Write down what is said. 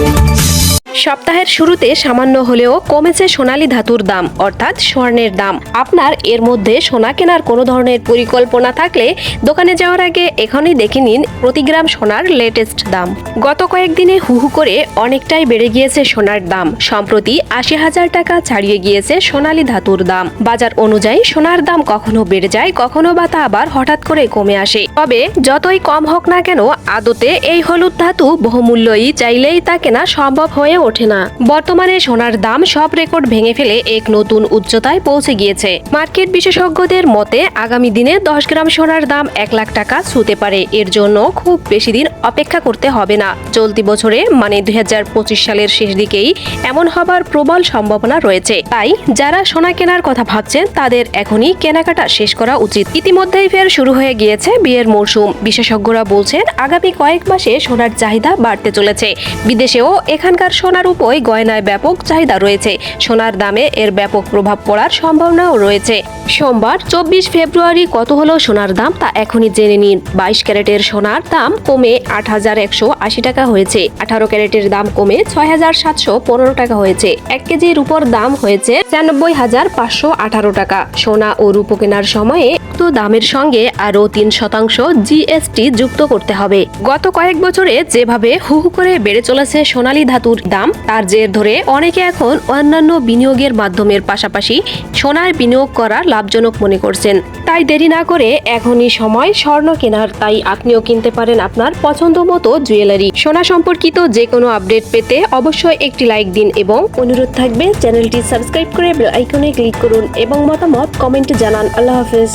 Thank you. সপ্তাহের শুরুতে সামান্য হলেও কমেছে সোনালী ধাতুর দাম, অর্থাৎ স্বর্ণের দাম। আপনার এর মধ্যে সোনা কেনার কোনো ধরনের পরিকল্পনা থাকলে দোকানে যাওয়ার আগে এখনই দেখে নিন প্রতি গ্রাম সোনার লেটেস্ট দাম। গত কয়েকদিনে হুহু করে অনেকটাই বেড়ে গিয়েছে সোনার দাম। সম্প্রতি আশি হাজার টাকা ছাড়িয়ে গিয়েছে সোনালী ধাতুর দাম। বাজার অনুযায়ী সোনার দাম কখনো বেড়ে যায়, কখনো বা তা আবার হঠাৎ করে কমে আসে। তবে যতই কম হোক না কেন, আদতে এই হলুদ ধাতু বহুমূল্যই, চাইলেই তা কেনা সম্ভব হয়ে ওঠে। না। বর্তমানে সোনার দাম সব রেকর্ড ভেঙে ফেলে এক নতুন উচ্চতায় পৌঁছে গিয়েছে। মার্কেট বিশেষজ্ঞদের মতে, আগামী দিনে দশ গ্রাম সোনার দাম এক লাখ টাকা ছুতে পারে। এর জন্য খুব বেশি দিন অপেক্ষা করতে হবে না। চলতি বছরে মানে দুই সালের শেষ দিকেই এমন হবার প্রবল সম্ভাবনা রয়েছে। তাই, যারা সোনা কেনার কথা ভাবছেন, তাদের এখনই কেনাকাটা শেষ করা উচিত। ইতিমধ্যেই ফের শুরু হয়ে গিয়েছে বিয়ের মরশুম। বিশেষজ্ঞরা বলছেন, আগামী কয়েক মাসে সোনার চাহিদা বাড়তে চলেছে। বিদেশেও এখানকার সোনার উপই গয়নায় ব্যাপক চাহিদা রয়েছে। সোনার দামে এর ব্যাপক প্রভাব পড়ার সম্ভাবনাও রয়েছে। সোমবার, চব্বিশ ফেব্রুয়ারি কত হলো সোনার দাম তা এখনই জেনে নিন। বাইশ ক্যারেটের সোনার দাম কমে আট হাজার একশো আশি টাকা হয়েছে। আঠারো ক্যারেটের দাম কমে ছয় হাজার সাতশো পনেরো টাকা হয়েছে। এক কেজির উপর দাম হয়েছে ছিয়ানব্বই হাজার পাঁচশো আঠারো টাকা। সোনা ও রূপো কেনার সময়ে তো দামের সঙ্গে আরও তিন শতাংশ জিএসটি যুক্ত করতে হবে। গত কয়েক বছরে যেভাবে হু হু করে বেড়ে চলেছে সোনালী ধাতুর দাম তার জের ধরে অনেকে এখন অন্যান্য বিনিয়োগের মাধ্যমের পাশাপাশি সোনার বিনিয়োগ করা লাভজনক মনে করছেন। তাই দেরি না করে এখনই সময় স্বর্ণ কেনার, তাই আপনিও কিনতে পারেন আপনার পছন্দ মতো জুয়েলারি। সোনা সম্পর্কিত যে কোনো আপডেট পেতে অবশ্যই একটি লাইক দিন এবং অনুরোধ থাকবে চ্যানেলটি সাবস্ক্রাইব করে আইকনে ক্লিক করুন এবং মতামত কমেন্টে জানান। আল্লাহ হাফেজ।